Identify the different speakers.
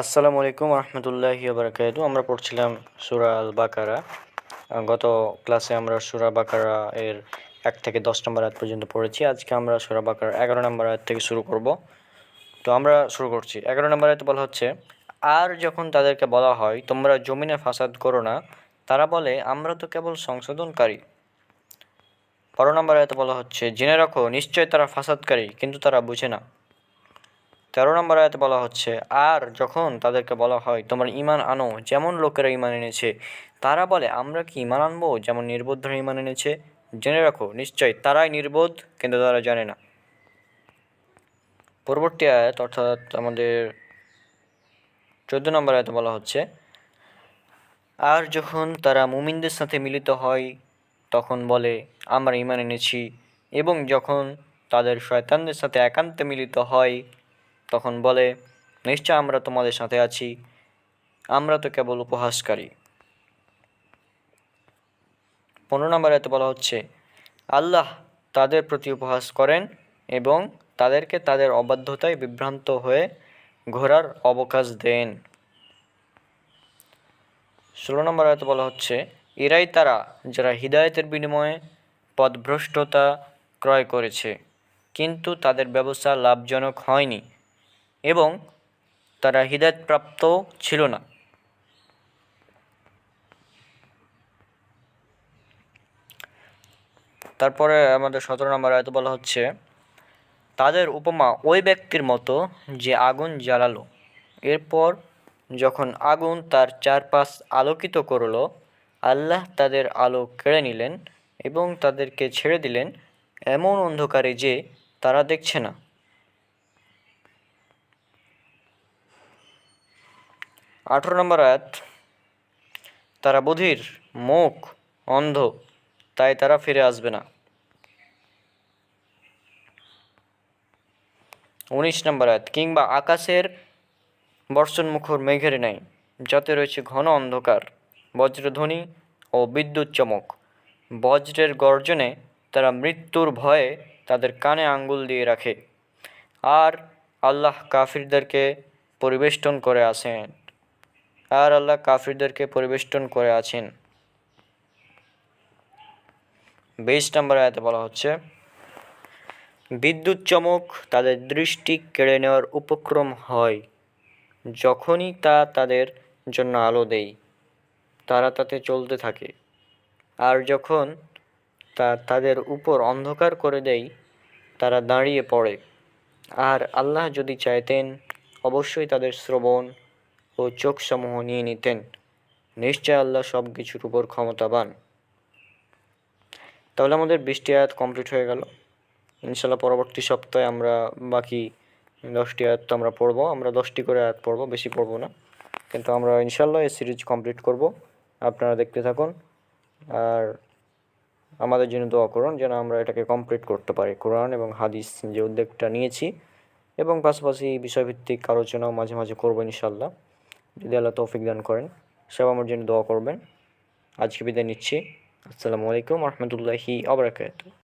Speaker 1: আসসালামু আলাইকুম রহমতুল্লাহি বারকাতু আমরা পড়ছিলাম সুরা আল বাকারা গত ক্লাসে আমরা সুরা বাকারা এর এক থেকে দশ নম্বর আয়াত পর্যন্ত পড়েছি। আজকে আমরা সুরা বাকারা এগারো নম্বর আয়াত থেকে শুরু করব। তো আমরা শুরু করছি। এগারো নম্বর আয়াতে বলা হচ্ছে, আর যখন তাদেরকে বলা হয়, তোমরা জমিনে ফাসাদ করো না তারা বলে, আমরা তো কেবল সংশোধনকারী বারো নম্বর আয়াতে বলা হচ্ছে, জেনে রাখো, নিশ্চয় তারা ফাসাদকারী, কিন্তু তারা বুঝে না তেরো নম্বর আয়াতে বলা হচ্ছে, আর যখন তাদেরকে বলা হয়, তোমার ইমান আনো, যেমন লোকেরা ইমান এনেছে, তারা বলে, আমরা কি ইমান আনব, যেমন নির্বোধরা ইমান এনেছে? জেনে রাখো, নিশ্চয় তারাই নির্বোধ, কিন্তু তারা জানে না। পরবর্তী আয়াত, অর্থাৎ আমাদের চোদ্দ নম্বর আয়াতে বলা হচ্ছে, আর যখন তারা মুমিনদের সাথে মিলিত হয়, তখন বলে, আমরা ইমান এনেছি এবং যখন তাদের শয়তানদের সাথে একান্তে মিলিত হয় তখন বলে, নিশ্চয় আমরা তোমাদের সাথে আছি। আমরা তো কেবল উপহাসকারী। পনেরো নম্বর এতে বলা হচ্ছে, আল্লাহ তাদের প্রতি উপহাস করেন এবং তাদেরকে তাদের অবাধ্যতায় বিভ্রান্ত হয়ে ঘোরার অবকাশ দেন। ষোলো নম্বর আয়তে বলা হচ্ছে, এরাই তারা যারা হৃদায়তের বিনিময়ে পদভ্রষ্টতা ক্রয় করেছে, কিন্তু তাদের ব্যবসা লাভজনক হয়নি। এবং তারা হৃদায়তপ্রাপ্ত ছিল না। তারপরে আমাদের সতেরো নম্বর আয়তে বলা হচ্ছে, তাদের উপমা ওই ব্যক্তির মতো যে আগুন জ্বালালো। এরপর যখন আগুন তার চারপাশ আলোকিত করল, আল্লাহ তাদের আলো কেড়ে নিলেন এবং তাদেরকে ছেড়ে দিলেন, এমন অন্ধকারে যে তারা দেখছে না। আঠেরো নম্বর আয়াত, তারা বধির, মুখ, অন্ধ, তাই তারা ফিরে আসবে না। উনিশ নম্বর আয়াত, কিংবা আকাশের বর্ষণমুখর মেঘের নাই যাতে রয়েছে ঘন অন্ধকার, বজ্রধ্বনি ও বিদ্যুৎ চমক, বজ্রের গর্জনে তারা মৃত্যুর ভয়ে তাদের কানে আঙ্গুল দিয়ে রাখে, আর আল্লাহ কাফিরদেরকে পরিবেষ্টন করে আসেন। আর আল্লাহ কাফিরদেরকে পরিবেষ্টন করে আছেন। বেশ নম্বর আয়াতে বলা হচ্ছে, বিদ্যুৎ চমক তাদের দৃষ্টি কেড়ে নেওয়ার উপক্রম হয়, যখনই তা তাদের জন্য আলো দেয়, তারা তাতে চলতে থাকে। আর যখন তা তাদের উপর অন্ধকার করে দেয়, তারা দাঁড়িয়ে পড়ে। আর আল্লাহ যদি চাইতেন, অবশ্যই তাদের শ্রবণ ও চোখসমূহ নিয়ে নিতেন। নিশ্চয় আল্লাহ সব কিছুর উপর ক্ষমতাবান। তাহলে আমাদের বৃষ্টি আয়াত কমপ্লিট হয়ে গেল। ইনশাল্লাহ পরবর্তী সপ্তাহে আমরা বাকি দশটি আয়াত তো আমরা পড়ব। আমরা দশটি করে আয়াত পড়ব, বেশি পড়ব না। কিন্তু আমরা ইনশাল্লাহ এই সিরিজ কমপ্লিট করব। আপনারা দেখতে থাকুন। আর আমাদের জন্য দোয়া করুন যেন আমরা এটাকে কমপ্লিট করতে পারি। কোরআন এবং হাদিস যে উদ্যোগটা নিয়েছি এবং পাশাপাশি বিষয়ভিত্তিক আলোচনাও মাঝে মাঝে করব ইনশাল্লাহ যদি আল্লাহ তৌফিক দান করেন, সব আমার জন্য দোয়া করবেন। আজকে বিদায় নিচ্ছি। আসসালামু আলাইকুম রহমতুল্লাহি আবরাকাত